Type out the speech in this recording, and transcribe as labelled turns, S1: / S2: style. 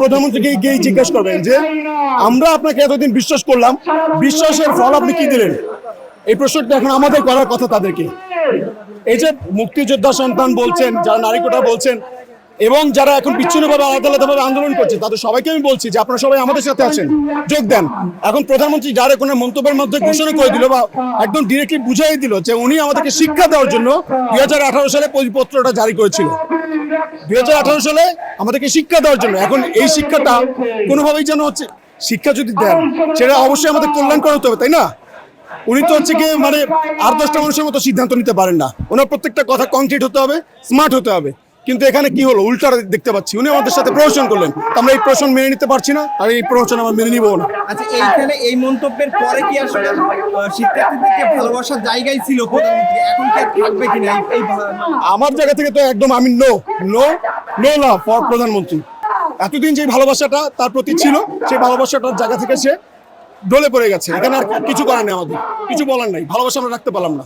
S1: প্রধানমন্ত্রীকে জিজ্ঞেস করবেন যে, আমরা আপনাকে এতদিন বিশ্বাস করলাম, বিশ্বাসের ফল আপনি কি দিলেন? এই প্রশ্নটা এখন আমাদের করার কথা তাদেরকে। এই যে মুক্তিযোদ্ধা সন্তান বলছেন, যারা নারী কোটা বলছেন এবং যারা এখন বিচ্ছিন্নভাবে আলাদা আন্দোলন করছে, তাদের সবাইকে আমি বলছি যে আপনারা সবাই আমাদের সাথে আছেন। যোগ দেন। এখন প্রধানমন্ত্রী যারা কোনো মন্তব্যের মধ্যে ঘোষণা করে দিল বা একদম ডিরেক্টলি বুঝাই দিল যে উনি আমাদেরকে শিক্ষা দেওয়ার জন্য দুই হাজার আঠারো সালে পরিপত্রটা জারি করেছিল। দুই হাজার আঠারো সালে আমাদেরকে শিক্ষা দেওয়ার জন্য। এখন এই শিক্ষাটা কোনোভাবেই যেন হচ্ছে, শিক্ষা যদি দেন, সেটা অবশ্যই আমাদের কল্যাণ করা হতে হবে, তাই না? উনি তো হচ্ছে গিয়ে মানে আর দশটা মানুষের মতো সিদ্ধান্ত নিতে পারেন না। ওনার প্রত্যেকটা কথা কংক্রিট হতে হবে স্মার্ট হতে হবে। কিন্তু এখানে কি হলো? উল্টা দেখতে পাচ্ছি। উনি আমাদের সাথে প্রহসন করলেন। আমরা এই প্রহসন মেনে নিতে পারছি না আর এই প্রহসন আমরা মেনে নিবো না।
S2: আচ্ছা এইখানে এই মন্তব্যের পরে কি আসলে শিক্ষার্থীদেরকে ভালোবাসার জায়গায় ছিল প্রধানমন্ত্রী? এখন কি থাকবে কিনা? এই- এই
S1: আমার জায়গা থেকে তো একদম আমি নো নো নো না ফর প্রধানমন্ত্রী। এতদিন যে ভালোবাসাটা তার প্রতি ছিল সেই ভালোবাসাটার জায়গা থেকে সে ডলে পড়ে গেছে। এখানে আর কিছু করার নেই আমাদের। কিছু বলার নাই। ভালোবাসা আমরা রাখতে পারলাম না।